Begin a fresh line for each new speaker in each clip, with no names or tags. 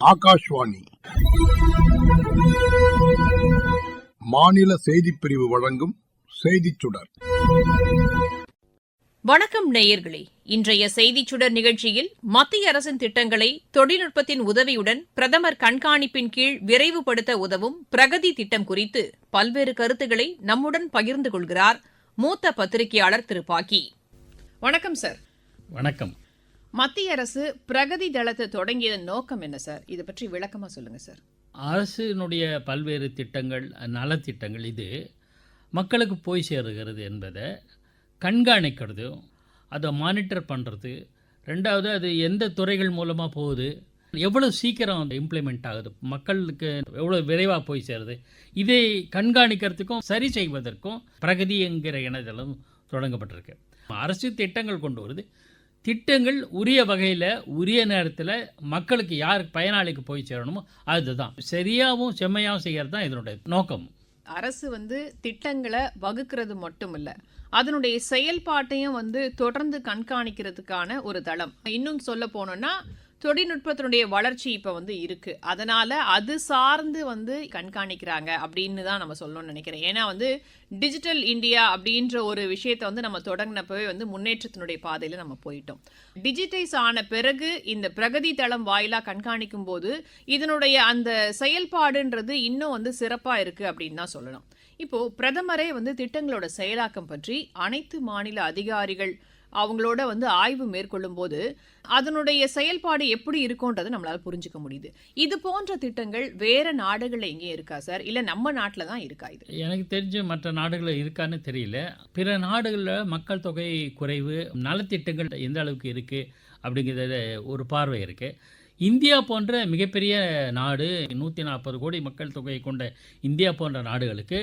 ஆகாஷ்வாணி. மாநில செய்திப் பிரிவு வழங்கும் செய்திச் சுடர்.
வணக்கம் நேயர்களே. இன்றைய செய்திச் சுடர் நிகழ்ச்சியில் மத்திய அரசின் திட்டங்களை தொழில்நுட்பத்தின் உதவியுடன் பிரதமர் கண்காணிப்பின் கீழ் விரைவுபடுத்த உதவும் பிரகதி திட்டம் குறித்து பல்வேறு கருத்துக்களை நம்முடன் பகிர்ந்து கொள்கிறார் மூத்த பத்திரிகையாளர் திரு பாக்கி. வணக்கம் சார்.
வணக்கம்.
மத்திய அரசு பிரகதி தளத்தை தொடங்கியதன் நோக்கம் என்ன சார்? இதை பற்றி விளக்கமாக சொல்லுங்கள் சார்.
அரசினுடைய பல்வேறு திட்டங்கள் நலத்திட்டங்கள் இது. மக்களுக்கு போய் சேருகிறது என்பதை கண்காணிக்கிறதும் அதை மானிட்டர் பண்ணுறது ரெண்டாவது அது எந்த துறைகள் மூலமாக போகுது? எவ்வளோ சீக்கிரம் இம்ப்ளிமெண்ட் ஆகுது? மக்களுக்கு எவ்வளோ விரைவாக போய் சேருது? இதை கண்காணிக்கிறதுக்கும் சரி செய்வதற்கும் பிரகதி என்கிற இணையதளம் தொடங்கப்பட்டிருக்கு. அரசு திட்டங்கள் கொண்டு வருது. திட்டங்கள் உரிய வகையில் உரிய நேரத்தில் மக்களுக்கு யார் பயனாளிக்கு போய் சேரணுமோ அதுதான். சரியாகவும் செம்மையாகவும் செய்கிறது தான் இதனுடைய நோக்கம்.
அரசு வந்து திட்டங்களை வகுக்கிறது மட்டும் இல்லை அதனுடைய செயல்பாட்டையும் வந்து தொடர்ந்து கண்காணிக்கிறதுக்கான ஒரு தளம். இன்னும் சொல்ல போனோம்னா தொழில்நுட்பத்தினுடைய வளர்ச்சி இப்போ வந்து இருக்குது அதனால் அது சார்ந்து வந்து கண்காணிக்கிறாங்க அப்படின்னு தான் நம்ம சொல்லணும்னு நினைக்கிறேன். ஏன்னா வந்து டிஜிட்டல் இந்தியா அப்படின்ற ஒரு விஷயத்தை வந்து நம்ம தொடங்கினப்பவே வந்து முன்னேற்றத்தினுடைய பாதையில் நம்ம போயிட்டோம். டிஜிட்டைஸ் ஆன பிறகு இந்த பிரகதி தளம் வாயிலாக கண்காணிக்கும் போது இதனுடைய அந்த செயல்பாடுன்றது இன்னும் வந்து சிறப்பாக இருக்குது அப்படின்னு தான் சொல்லணும். இப்போது பிரதமரே வந்து திட்டங்களோட செயலாக்கம் பற்றி அனைத்து மாநில அதிகாரிகள் அவங்களோட வந்து ஆய்வு மேற்கொள்ளும் போது அதனுடைய செயல்பாடு எப்படி இருக்கும்ன்றதை நம்மளால் புரிஞ்சுக்க முடியுது. இது போன்ற திட்டங்கள் வேற நாடுகளில் எங்கேயும் இருக்கா சார்? இல்லை நம்ம நாட்டில் தான் இருக்கா இது?
எனக்கு தெரிஞ்சு மற்ற நாடுகளில் இருக்கான்னு தெரியல. பிற நாடுகளில் மக்கள் தொகை குறைவு நலத்திட்டங்கள் எந்த அளவுக்கு இருக்குது அப்படிங்கிறத ஒரு பார்வை இருக்குது இந்தியா போன்ற மிகப்பெரிய நாடு நூற்றி நாற்பது கோடி மக்கள் தொகையை கொண்ட இந்தியா போன்ற நாடுகளுக்கு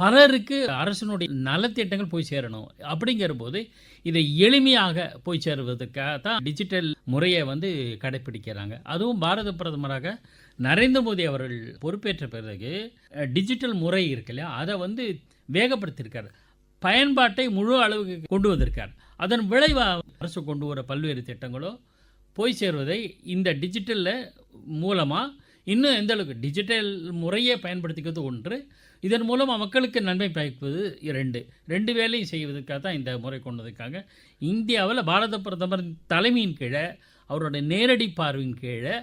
பலருக்கு அரசினுடைய நலத்திட்டங்கள் போய் சேரணும். அப்படிங்கிற போது இதை எளிமையாக போய் சேருவதற்காக தான் டிஜிட்டல் முறையை வந்து கடைப்பிடிக்கிறாங்க. அதுவும் பாரத பிரதமராக நரேந்திர மோடி அவர்கள் பொறுப்பேற்ற பிறகு டிஜிட்டல் முறை இருக்கு இல்லையா? அதை வந்து வேகப்படுத்தியிருக்கார். பயன்பாட்டை முழு அளவுக்கு கொண்டு வந்திருக்கார். அதன் விளைவாக அரசு கொண்டு வர பல்வேறு திட்டங்களோ போய் சேருவதை இந்த டிஜிட்டலில் மூலமாக இன்னும் எந்த அளவுக்கு டிஜிட்டல் முறையை பயன்படுத்திக்கிறது ஒன்று இதன் மூலமாக மக்களுக்கு நன்மை பயப்பது இரண்டு. ரெண்டு வேலையும் செய்வதற்காக தான் இந்த முறை கொண்டதுக்காக இந்தியாவில் பாரத பிரதமர் தலைமையின் கீழே அவருடைய நேரடி பார்வையின் கீழே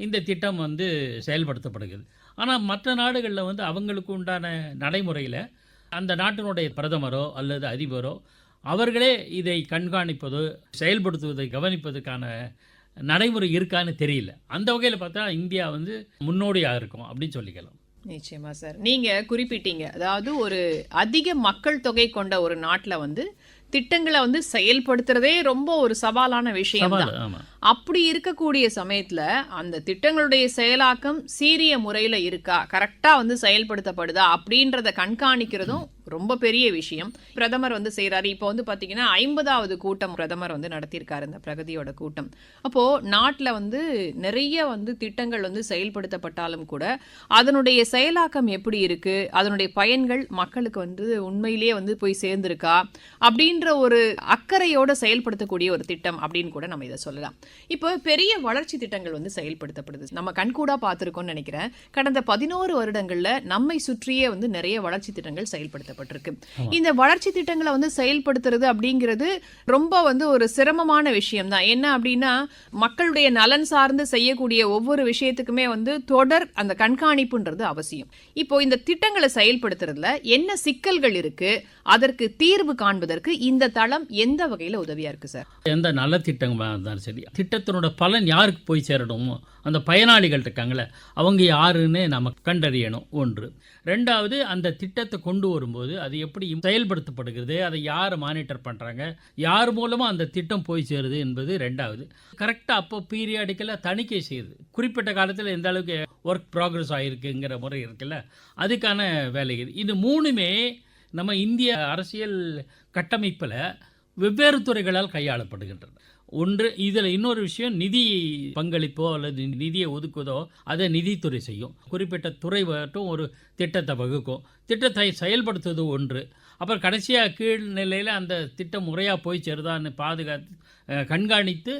இந்த திட்டம் வந்து செயல்படுத்தப்படுகிறது. ஆனால் மற்ற நாடுகளில் வந்து அவங்களுக்கு உண்டான நடைமுறையில் அந்த நாட்டினுடைய பிரதமரோ அல்லது அதிபரோ அவர்களே இதை கண்காணிப்பதோ செயல்படுத்துவதை கவனிப்பதற்கான நடைமுறை இருக்கான்னு தெரியல. அந்த வகையில் பார்த்தா இந்தியா வந்து முன்னோடியாக இருக்கும் அப்படின்னு சொல்லிக்கலாம்.
நிச்சயமா சார். நீங்க குறிப்பிட்டீங்க. அதாவது ஒரு அதிக மக்கள் தொகை கொண்ட ஒரு நாட்டுல வந்து திட்டங்களை வந்து செயல்படுத்துறதே ரொம்ப ஒரு சவாலான விஷயம் தான் அப்படி இருக்கக்கூடிய சமயத்துல அந்த திட்டங்களுடைய செயலாக்கம் சீரிய முறையில இருக்கா? கரெக்டா வந்து செயல்படுத்தப்படுதா? அப்படின்றத கண்காணிக்கிறதும் ரொம்ப பெரிய விஷயம். பிரதமர் வந்து செய்கிறாரு இப்போ வந்து பார்த்தீங்கன்னா ஐம்பதாவது கூட்டம் பிரதமர் வந்து நடத்தியிருக்காரு இந்த பிரகதியோட கூட்டம். அப்போது நாட்டில் வந்து நிறைய வந்து திட்டங்கள் வந்து செயல்படுத்தப்பட்டாலும் கூட அதனுடைய செயலாக்கம் எப்படி இருக்குது அதனுடைய பயன்கள் மக்களுக்கு வந்து உண்மையிலேயே வந்து போய் சேர்ந்துருக்கா? அப்படின்ற ஒரு அக்கறையோட செயல்படுத்தக்கூடிய ஒரு திட்டம் அப்படின்னு கூட நம்ம இதை சொல்லலாம். இப்போ பெரிய வளர்ச்சி திட்டங்கள் வந்து செயல்படுத்தப்படுது. நம்ம கண்கூடாக பார்த்துருக்கோம்னு நினைக்கிறேன். கடந்த பதினோரு வருடங்களில் நம்மை சுற்றியே வந்து நிறைய வளர்ச்சி திட்டங்கள் செயல்படுத்தப்பட்டிருக்கு இந்த வளர்ச்சி திட்டங்களை வந்து செயல்படுத்துறது அப்படிங்கிறது ரொம்ப வந்து ஒரு சிரமமான விஷயம் தான் என்ன அப்படின்னா மக்களுடைய நலன் சார்ந்து செய்யக்கூடிய ஒவ்வொரு விஷயத்துக்குமே வந்து தொடர் அந்த கண்காணிப்புன்றது அவசியம். இப்போ இந்த திட்டங்களை செயல்படுத்துறதுல என்ன சிக்கல்கள் இருக்கு? அதற்கு தீர்வு காண்பதற்கு இந்த தளம் எந்த வகையில உதவியா இருக்கு சார்?
எந்த நல்ல திட்டங்களாக இருந்தாலும் சரி திட்டத்தினோட பலன் யாருக்கு போய் சேரணுமோ அந்த பயனாளிகள் இருக்காங்களே அவங்க யாருன்னு நம்ம கண்டறியணும். ஒன்று. ரெண்டாவது அந்த திட்டத்தை கொண்டு வரும்போது அது எப்படி செயல்படுத்தப்படுகிறது அதை யார் மானிட்டர் பண்ணுறாங்க யார் மூலமாக அந்த திட்டம் போய் சேருது என்பது ரெண்டாவது. கரெக்டாக அப்போ பீரியாடிக்கலாக தணிக்கை செய்யுது. குறிப்பிட்ட காலத்தில் எந்த அளவுக்கு ஒர்க் ப்ராக்ரஸ் ஆகிருக்குங்கிற முறை இருக்குல்ல அதுக்கான வேலைகள் இது மூணுமே நம்ம இந்திய அரசியல் கட்டமைப்பில் வெவ்வேறு துறைகளால் கையாளப்படுகின்றன. ஒன்று இதில் இன்னொரு விஷயம் நிதி பங்களிப்போ அல்லது நிதியை ஒதுக்குவதோ அதை நிதித்துறை செய்யும். குறிப்பிட்ட துறை மட்டும் ஒரு திட்டத்தை வகுக்கும். திட்டத்தை செயல்படுத்துவது ஒன்று. அப்புறம் கடைசியாக கீழ்நிலையில் அந்த திட்டம் முறையாக போய் சேருதான்னு பாதுகாத்து கண்காணித்து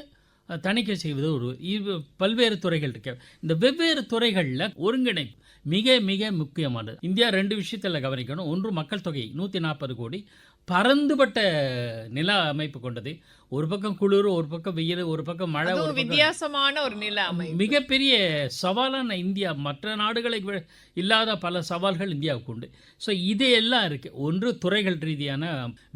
தணிக்கை செய்வது ஒரு இது பல்வேறு துறைகள் இருக்கு. இந்த வெவ்வேறு துறைகளில் ஒருங்கிணைப்பு மிக மிக முக்கியமானது. இந்தியா ரெண்டு விஷயத்தில் கவனிக்கணும். ஒன்று மக்கள் தொகை நூற்றி நாற்பது கோடி. பரந்துபட்ட நில அமைப்பு கொண்டது. ஒரு பக்கம் குளிர் ஒரு பக்கம் வெயில் ஒரு பக்கம் மழை ஒரு
வித்தியாசமான ஒரு நில அமைப்பு.
மிகப்பெரிய சவாலான இந்தியா. மற்ற நாடுகளை இல்லாத பல சவால்கள் இந்தியாவுக்கு உண்டு. ஸோ இது எல்லாம் இருக்குது ஒன்று துறைகள் ரீதியான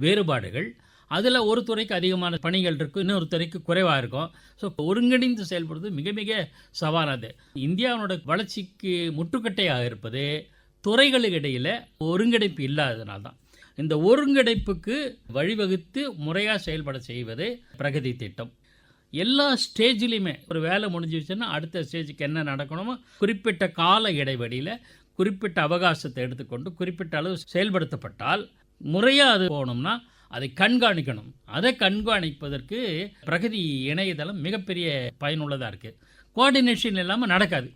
வேறுபாடுகள். அதில் ஒரு துறைக்கு அதிகமான பணிகள் இருக்கும். இன்னொரு துறைக்கு குறைவாக இருக்கும். ஸோ ஒருங்கிணைந்து செயல்படுறது மிக மிக சவாலானது. இந்தியாவோட வளர்ச்சிக்கு முட்டுக்கட்டையாக இருப்பது துறைகளுக்கு இடையில் ஒருங்கிணைப்பு இல்லாததுனால தான். இந்த ஒருங்கிணைப்புக்கு வழிவகுத்து முறையாக செயல்பட செய்வது பிரகதி திட்டம். எல்லா ஸ்டேஜ்லேயுமே ஒரு வேலை முடிஞ்சிச்சுன்னா அடுத்த ஸ்டேஜுக்கு என்ன நடக்கணுமோ குறிப்பிட்ட கால இடைவெளியில் குறிப்பிட்ட அவகாசத்தை எடுத்துக்கொண்டு குறிப்பிட்ட அளவு செயல்படுத்தப்பட்டால் முறையாக அது போகணும்னா அதை கண்காணிக்கணும். அதை கண்காணிப்பதற்கு பிரகதி இணையதளம் மிகப்பெரிய பயனுள்ளதாக இருக்குது கோஆர்டினேஷன் இல்லாமல் நடக்காது.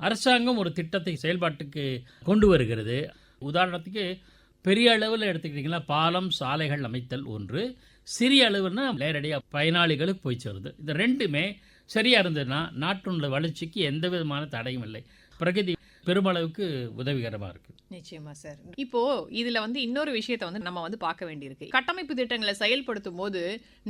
அரசாங்கம் ஒரு திட்டத்தை செயல்பாட்டுக்கு கொண்டு வருகிறது. உதாரணத்துக்கு பெரிய அளவில் எடுத்துக்கிட்டிங்கன்னா பாலம் சாலைகள் அமைத்தல் ஒன்று. சிறிய அளவுன்னா நேரடியாக பயனாளிகளுக்கு போய் சேருது. இந்த ரெண்டுமே சரியாக இருந்ததுன்னா நாட்டினுடைய வளர்ச்சிக்கு எந்த விதமான தடையும் இல்லை. பிரகதி பெருமளவுக்கு உதவிகரமாக இருக்குது
நிச்சயமா சார். இப்போ இதுல வந்து இன்னொரு விஷயத்தை வந்து நம்ம வந்து பார்க்க வேண்டியிருக்கு. கட்டமைப்பு திட்டங்களை செயல்படுத்தும் போது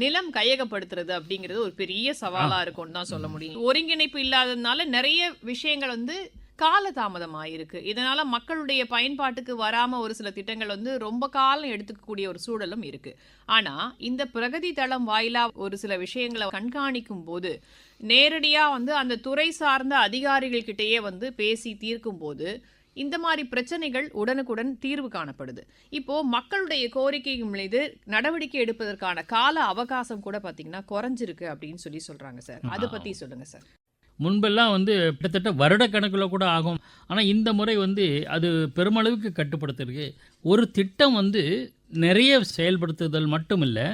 நிலம் கையகப்படுத்துறது அப்படிங்கிறது ஒரு பெரிய சவாலா இருக்கும்னு தான் சொல்ல முடியும். ஒருங்கிணைப்பு இல்லாததுனால நிறைய விஷயங்கள் வந்து காலதாமதம் ஆயிருக்கு இதனால மக்களுடைய பயன்பாட்டுக்கு வராம ஒரு சில திட்டங்கள் வந்து ரொம்ப காலம் எடுத்துக்கக்கூடிய ஒரு சூழலும் இருக்கு. ஆனா இந்த பிரகதி தளம் வாயிலா ஒரு சில விஷயங்களை கண்காணிக்கும் போது நேரடியா வந்து அந்த துறை சார்ந்த அதிகாரிகள் கிட்டயே வந்து பேசி தீர்க்கும் போது இந்த மாதிரி பிரச்சனைகள் உடனுக்குடன் தீர்வு காணப்படுது. இப்போ மக்களுடைய கோரிக்கை மீது நடவடிக்கை எடுப்பதற்கான கால அவகாசம் கூட பாத்தீங்கன்னா குறைஞ்சிருக்கு அப்படின்னு சொல்லி சொல்றாங்க சார். அதை பத்தி சொல்லுங்க சார்.
முன்பெல்லாம் வந்து கிட்டத்தட்ட வருடக்கணக்கில் கூட ஆகும். ஆனால் இந்த முறை வந்து அது பெருமளவுக்கு கட்டுப்படுத்திருக்கு. ஒரு திட்டம் வந்து நிறைய செயல்படுத்துதல் மட்டும் இல்லை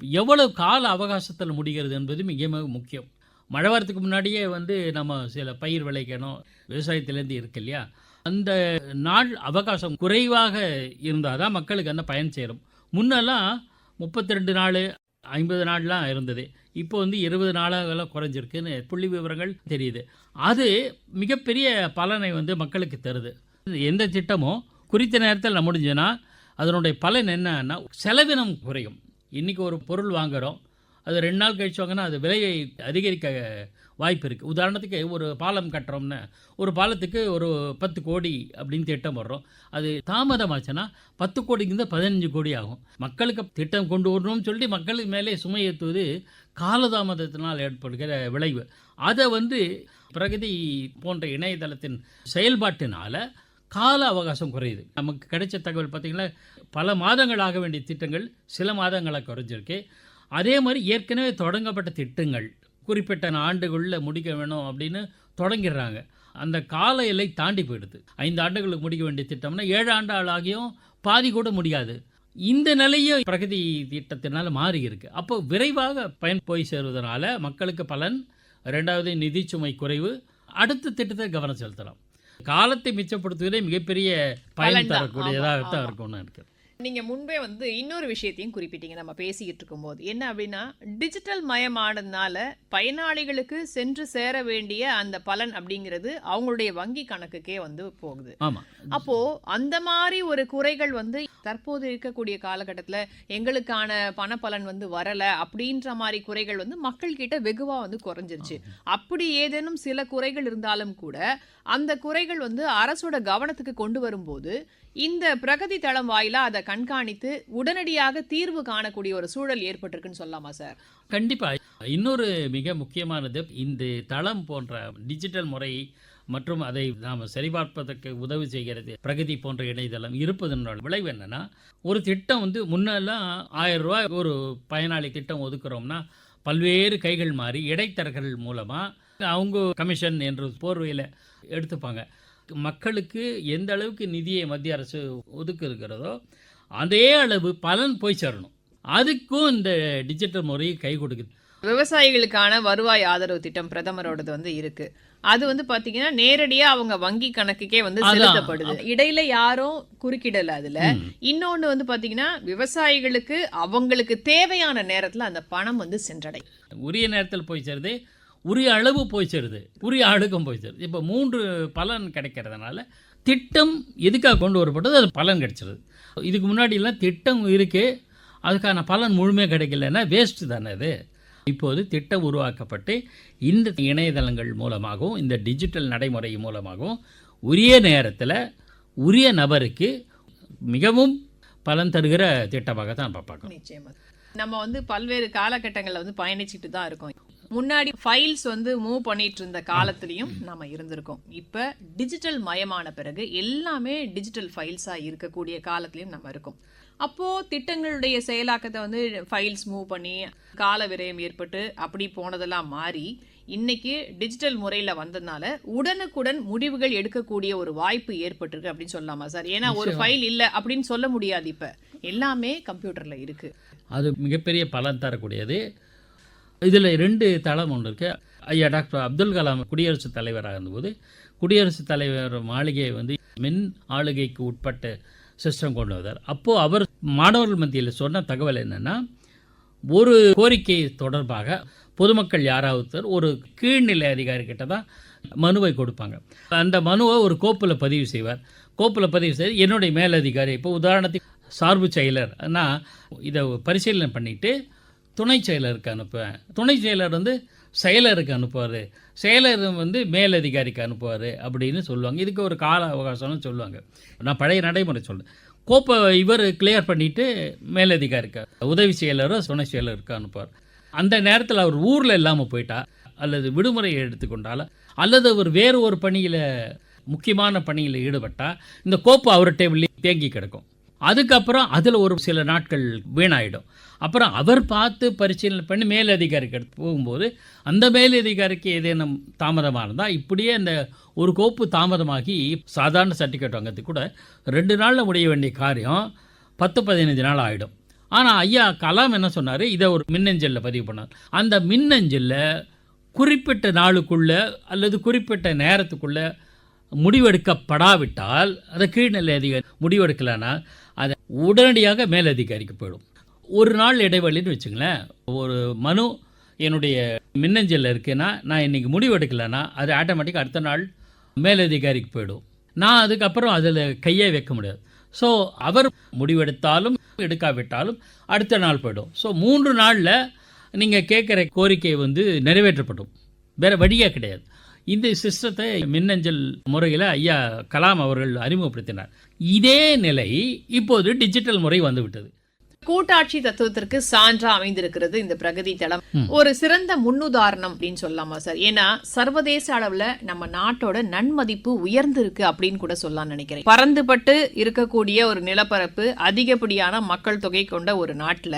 எவ்வளவு கால அவகாசத்தில் முடிகிறது என்பது மிக மிக முக்கியம். மழை வரத்துக்கு முன்னாடியே வந்து நம்ம சில பயிர் விளைக்கணும் விவசாயத்திலேருந்து இருக்கு இல்லையா? அந்த நாள் அவகாசம் குறைவாக இருந்தால் தான் மக்களுக்கு அந்த பயன் சேரும். முன்னெல்லாம் முப்பத்தி ரெண்டு நாள் ஐம்பது நாள்லாம் இருந்தது. இப்போ வந்து இருபது நாளாகலாம் குறைஞ்சிருக்குன்னு புள்ளி விவரங்கள் தெரியுது. அது மிகப்பெரிய பலனை வந்து மக்களுக்கு தருது. எந்த திட்டமும் குறித்த நேரத்தில் முடிஞ்சுன்னா அதனுடைய பலன் என்னன்னா செலவினம் குறையும். இன்றைக்கி ஒரு பொருள் வாங்குகிறோம் அது ரெண்டு நாள் கழிச்சு வாங்கினா அது விலையை அதிகரிக்க வாய்ப்பு இருக்குது உதாரணத்துக்கு ஒரு பாலம் கட்டுறோம்னா ஒரு பாலத்துக்கு ஒரு பத்து கோடி அப்படின்னு திட்டம் வர்றோம் அது தாமதமாச்சுன்னா பத்து கோடிக்கு பதினஞ்சு கோடி ஆகும். மக்களுக்கு திட்டம் கொண்டு வரணும்னு சொல்லி மக்களுக்கு மேலே சுமை ஏற்றுவது காலதாமதத்தினால் ஏற்படுகிற விளைவு. அதை வந்து பிரகதி போன்ற இணையதளத்தின் செயல்பாட்டினால் கால அவகாசம் குறையுது. நமக்கு கிடைச்ச தகவல் பார்த்திங்கன்னா பல மாதங்கள் ஆக வேண்டிய திட்டங்கள் சில மாதங்களாக குறைஞ்சிருக்கு. அதே மாதிரி ஏற்கனவே தொடங்கப்பட்ட திட்டங்கள் குறிப்பிட்ட ஆண்டுகளில் முடிக்க வேணும் அப்படின்னு தொடங்கிடுறாங்க. அந்த கால எல்லை தாண்டி போயிடுது. ஐந்து ஆண்டுகளுக்கு முடிக்க வேண்டிய திட்டம்னா ஏழு ஆண்டு ஆகியும் பாதி கூட முடியாது. இந்த நிலையும் பிரகதி திட்டத்தினால மாறி இருக்கு அப்போ விரைவாக பயன் போய் சேருவதனால மக்களுக்கு பலன் ரெண்டாவது நிதிச்சுமை குறைவு அடுத்த திட்டத்தை கவனம் செலுத்தலாம். காலத்தை மிச்சப்படுத்துவதே மிகப்பெரிய பயன்
பலன்தான்.
தரக்கூடியதாகத்தான்
ஆமா,
இருக்கும்னு இருக்கு
நீங்க முன்பே வந்து இன்னொரு விஷயத்தையும் குறிப்பிட்டீங்க. நம்ம பேசிக்கிட்டு இருக்கும்போது. என்ன அப்படின்னா டிஜிட்டல் மயமானதுனால பயனாளிகளுக்கு சென்று சேர வேண்டிய அந்த பலன் அப்படிங்கிறது அவங்களுடைய வங்கி கணக்குக்கே வந்து போகுது.
ஆமாம்
அப்போ அந்த மாதிரி ஒரு குறைகள் வந்து தற்போது இருக்கக்கூடிய காலகட்டத்துல எங்களுக்கான பணப்பலன் வந்து வரல அப்படின்ற மாதிரி குறைகள் வந்து மக்கள் கிட்ட வெகுவா வந்து குறைஞ்சிருச்சு. அப்படி ஏதேனும் சில குறைகள் இருந்தாலும் கூட அந்த குறைகள் வந்து அரசோட கவனத்துக்கு கொண்டு வரும்போது இந்த பிரகதி தளம் வாயிலாக அதை கண்காணித்து உடனடியாக தீர்வு காணக்கூடிய ஒரு சூழல் ஏற்பட்டிருக்குன்னு சொல்லலாமா சார்?
கண்டிப்பாக இன்னொரு மிக முக்கியமானது இந்த தளம் போன்ற டிஜிட்டல் முறை மற்றும் அதை நாம் சரிபார்ப்பதற்கு உதவி செய்கிறது பிரகதி போன்ற இணையதளம் இருப்பதனோட விளைவு என்னென்னா ஒரு திட்டம் வந்து முன்னெல்லாம் ஆயிரம் ரூபாய் ஒரு பயனாளி திட்டம் ஒதுக்குறோம்னா பல்வேறு கைகள் மாறி இடைத்தரகர்கள் மூலமாக அவங்க கமிஷன் என்ற போர்வையில் எடுத்துப்பாங்க. மக்களுக்கு எந்த அளவுக்கு நிதியை மத்திய அரசு ஒதுக்கு இருக்கிறதோ அதே அளவு பலன் போய் சேரணும். அதுக்கும் இந்த டிஜிட்டல் முறை கை கொடுக்குது.
விவசாயிகளுக்கான வருவாய் ஆதரவு திட்டம் பிரதமரோடது வந்து இருக்கு. அது வந்து பாத்தீங்கன்னா நேரடியா அவங்க வங்கி கணக்குக்கே வந்து. செலுத்தப்படுது. இடையில யாரும் குறுக்கிடல அதுல. இன்னொன்னு வந்து பாத்தீங்கன்னா விவசாயிகளுக்கு அவங்களுக்கு தேவையான நேரத்துல அந்த பணம் வந்து சென்றடை
உரிய நேரத்தில் போய் சேருது. உரிய அளவு போய் சேருது உரிய அழுக்கம் போய் சேருது. இப்போ மூன்று பலன் கிடைக்கிறதுனால திட்டம் எதுக்காக கொண்டு வரப்பட்டது அது பலன் கிடைச்சிருது. இதுக்கு முன்னாடிலாம் திட்டம் இருக்குது அதுக்கான பலன் முழுமையாக கிடைக்கலன்னா வேஸ்ட்டு தானே அது. இப்போது திட்டம் உருவாக்கப்பட்டு இந்த இணையதளங்கள் மூலமாகவும் இந்த டிஜிட்டல் நடைமுறை மூலமாகவும் உரிய நேரத்தில் உரிய நபருக்கு மிகவும் பலன் தருகிற திட்டமாக தான் பார்க்கணும்.
நிச்சயமாக நம்ம வந்து பல்வேறு காலகட்டங்களில் வந்து பயணிச்சுட்டு தான் இருக்கோம். முன்னாடி ஃபைல்ஸ் வந்து மூவ் பண்ணிட்டு இருந்த காலத்திலயும் நம்ம இருந்திருக்கோம். இப்ப டிஜிட்டல் மயமான பிறகு எல்லாமே டிஜிட்டல் ஃபைல்ஸா இருக்கக்கூடிய காலத்திலயும் நம்ம இருக்கோம். அப்போ திட்டங்களுடைய செயலாக்கத்தை வந்து ஃபைல்ஸ் மூவ் பண்ணி கால விரயம் ஏற்பட்டு அப்படி போனதெல்லாம் மாறி இன்னைக்கு டிஜிட்டல் முறையில வந்ததுனால உடனுக்குடன் முடிவுகள் எடுக்கக்கூடிய ஒரு வாய்ப்பு ஏற்பட்டிருக்கு அப்படின்னு சொல்லலாமா சார்? ஏன்னா ஒரு ஃபைல் இல்ல அப்படின்னு சொல்ல முடியாது இப்ப. எல்லாமே கம்ப்யூட்டர்ல இருக்கு.
அது மிகப்பெரிய பலன் தரக்கூடியது. இதில் ரெண்டு தளம் ஒன்று இருக்குது ஐயா டாக்டர் அப்துல் கலாம் குடியரசுத் தலைவராக இருந்தபோது குடியரசுத் தலைவர் மாளிகையை வந்து மின் ஆளுகைக்கு உட்பட்ட சிஸ்டம் கொண்டு வந்தார். அப்போது அவர் மாணவர்கள் மத்தியில் சொன்ன தகவல் என்னென்னா ஒரு கோரிக்கை தொடர்பாக பொதுமக்கள் யாராவது ஒரு கீழ்நிலை அதிகாரிகிட்ட தான் மனுவை கொடுப்பாங்க. அந்த மனுவை ஒரு கோப்பில் பதிவு செய்வார். கோப்பில் பதிவு செய்து என்னுடைய மேலதிகாரி இப்போ உதாரணத்துக்கு சார்பு செயலர்னா இதை பரிசீலனை பண்ணிவிட்டு துணை செயலருக்கு அனுப்புவேன் துணை செயலர் வந்து செயலருக்கு அனுப்புவார். செயலர் வந்து மேலதிகாரிக்கு அனுப்புவார் அப்படின்னு சொல்லுவாங்க. இதுக்கு ஒரு கால அவகாசம்னு சொல்லுவாங்க. நான் பழைய நடைமுறை சொல்கிறேன் கோப்பை இவர் கிளியர் பண்ணிவிட்டு மேலதிகாரிக்கு உதவி செயலரோ துணை செயலருக்கு அனுப்புவார். அந்த நேரத்தில் அவர் ஊரில் இல்லாமல் போயிட்டா அல்லது விடுமுறை எடுத்துக்கொண்டால அல்லது அவர் வேறு ஒரு பணியில் முக்கியமான பணியில் ஈடுபட்டால் இந்த கோப்பு அவர் டேபிள்லேயே தேங்கி கிடக்கும். அதுக்கப்புறம் அதில் ஒரு சில நாட்கள் வீணாயிடும். அப்புறம் அவர் பார்த்து பரிசீலனை பண்ணி மேலதிகாரிக்கு எடுத்து போகும்போது அந்த மேலதிகாரிக்கு ஏதேனும் தாமதமாக இருந்தால் இப்படியே அந்த ஒரு கோப்பு தாமதமாகி சாதாரண சர்டிஃபிகேட் வாங்கிறதுக்கு கூட ரெண்டு நாளில் முடிய வேண்டிய காரியம் பத்து பதினஞ்சு நாள் ஆகிடும் ஆனால் ஐயா கலாம் என்ன சொன்னார்? இதை ஒரு மின்னஞ்சலில் பதிவு பண்ணார். அந்த மின்னஞ்சலில் குறிப்பிட்ட நாளுக்குள்ளே அல்லது குறிப்பிட்ட நேரத்துக்குள்ளே முடிவெடுக்கப்படாவிட்டால் அதை கீழ்நிலை அதிகாரி முடிவெடுக்கலைன்னா அதை உடனடியாக மேலதிகாரிக்கு போயிடும். ஒரு நாள் இடைவெளின்னு வச்சுங்களேன் ஒரு மனு என்னுடைய மின்னஞ்சலில் இருக்குன்னா நான் இன்றைக்கி முடிவெடுக்கலைன்னா அது ஆட்டோமேட்டிக்காக அடுத்த நாள் மேலதிகாரிக்கு போயிடும். நான் அதுக்கப்புறம் அதில் கையே வைக்க முடியாது. ஸோ அவர் முடிவெடுத்தாலும் எடுக்காவிட்டாலும் அடுத்த நாள் போயிடும். ஸோ மூன்று நாளில் நீங்கள் கேட்குற கோரிக்கை வந்து நிறைவேற்றப்படும். வேறு வழியாக கிடையாது. இந்த சிஸ்டத்தை மின்னஞ்சல் முறையில் ஐயா கலாம் அவர்கள் அறிமுகப்படுத்தினார். இதே நிலை இப்போது டிஜிட்டல் முறை வந்துவிட்டது.
கூட்டாட்சி தத்துவத்திற்கு சான்றா அமைந்திருக்கிறது இந்த பிரகதி தளம். ஒரு சிறந்த முன்னுதாரணம் அப்படின்னு சொல்லலாமா சார்? ஏன்னா சர்வதேச அளவுல நம்ம நாட்டோட நன்மதிப்பு உயர்ந்திருக்கு அப்படின்னு கூட சொல்லலாம் நினைக்கிறேன். பறந்துபட்டு இருக்கக்கூடிய ஒரு நிலப்பரப்பு அதிகப்படியான மக்கள் தொகை கொண்ட ஒரு நாட்டுல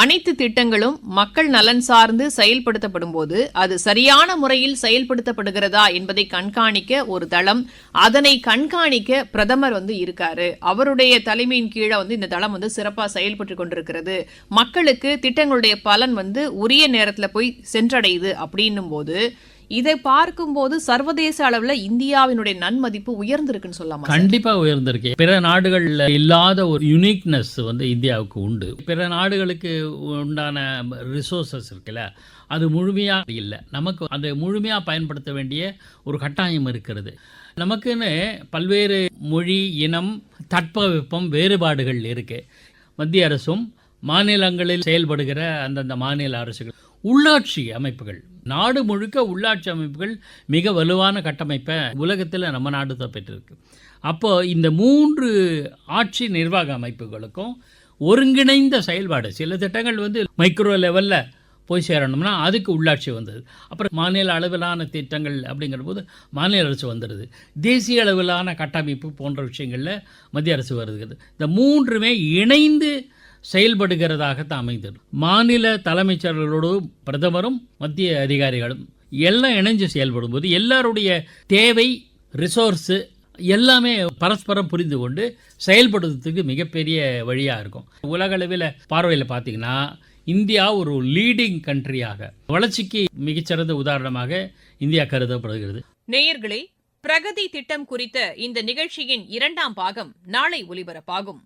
அனைத்து திட்டங்களும் மக்கள் நலன் சார்ந்து செயல்படுத்தப்படும் போது அது சரியான முறையில் செயல்படுத்தப்படுகிறதா என்பதை கண்காணிக்க ஒரு தளம். அதனை கண்காணிக்க பிரதமர் வந்து இருக்காரு. அவருடைய தலைமையின் கீழே வந்து இந்த தளம் வந்து சிறப்பா செயல்பட்டு கொண்டிருக்கிறது மக்களுக்கு திட்டங்களுடைய பலன் வந்து உரிய நேரத்துல போய் சென்றடையுது அப்படின்னும் போது இதை பார்க்கும்போது சர்வதேச அளவுல இந்தியாவினுடைய நன்மதிப்பு உயர்ந்திருக்குன்னு சொல்லலாம் கண்டிப்பா
கண்டிப்பாக உயர்ந்திருக்கு. பிற நாடுகளில் இல்லாத ஒரு யுனிக்னஸ் வந்து இந்தியாவுக்கு உண்டு. பிற நாடுகளுக்கு உண்டான ரிசோர்சஸ் இருக்குல்ல அது முழுமையாக இல்லை. நமக்கு அதை முழுமையாக பயன்படுத்த வேண்டிய ஒரு கட்டாயம் இருக்கிறது. நமக்குன்னு பல்வேறு மொழி இனம் தட்பவெப்பம் வேறுபாடுகள் இருக்கு. மத்திய அரசும் மாநிலங்களில் செயல்படுகிற அந்தந்த மாநில அரசுகள் உள்ளாட்சி அமைப்புகள். நாடு முழுக்க உள்ளாட்சி அமைப்புகள் மிக வலுவான கட்டமைப்பை உலகத்தில் நம்ம நாடு தான் பெற்றிருக்கு. அப்போ இந்த மூன்று ஆட்சி நிர்வாக அமைப்புகளுக்கும் ஒருங்கிணைந்த செயல்பாடு சில திட்டங்கள் வந்து மைக்ரோ லெவலில் போய் சேரணும்னா அதுக்கு உள்ளாட்சி வந்தது. அப்புறம் மாநில அளவிலான திட்டங்கள் அப்படிங்கிற போது மாநில அரசு வந்துடுது தேசிய அளவிலான கட்டமைப்பு போன்ற விஷயங்களில் மத்திய அரசு வருகிறது. இந்த மூன்றுமே இணைந்து செயல்படுகிறதாகத்தான் அமைந்தது. மாநில தலைமைச் செயலர்களோடு பிரதமரும் மத்திய அதிகாரிகளும் எல்லாம் இணைஞ்சு செயல்படும் போது எல்லாருடைய தேவை ரிசோர்ஸு எல்லாமே பரஸ்பரம் புரிந்து கொண்டு செயல்படுறதுக்கு மிகப்பெரிய வழியாக இருக்கும். உலகளவில் பார்வையில் பார்த்தீங்கன்னா இந்தியா ஒரு லீடிங் கண்ட்ரியாக வளர்ச்சிக்கு மிகச்சிறந்த உதாரணமாக இந்தியா கருதப்படுகிறது.
நேயர்களே பிரகதி திட்டம் குறித்த இந்த நிகழ்ச்சியின் இரண்டாம் பாகம் நாளை ஒலிபரப்பாகும்.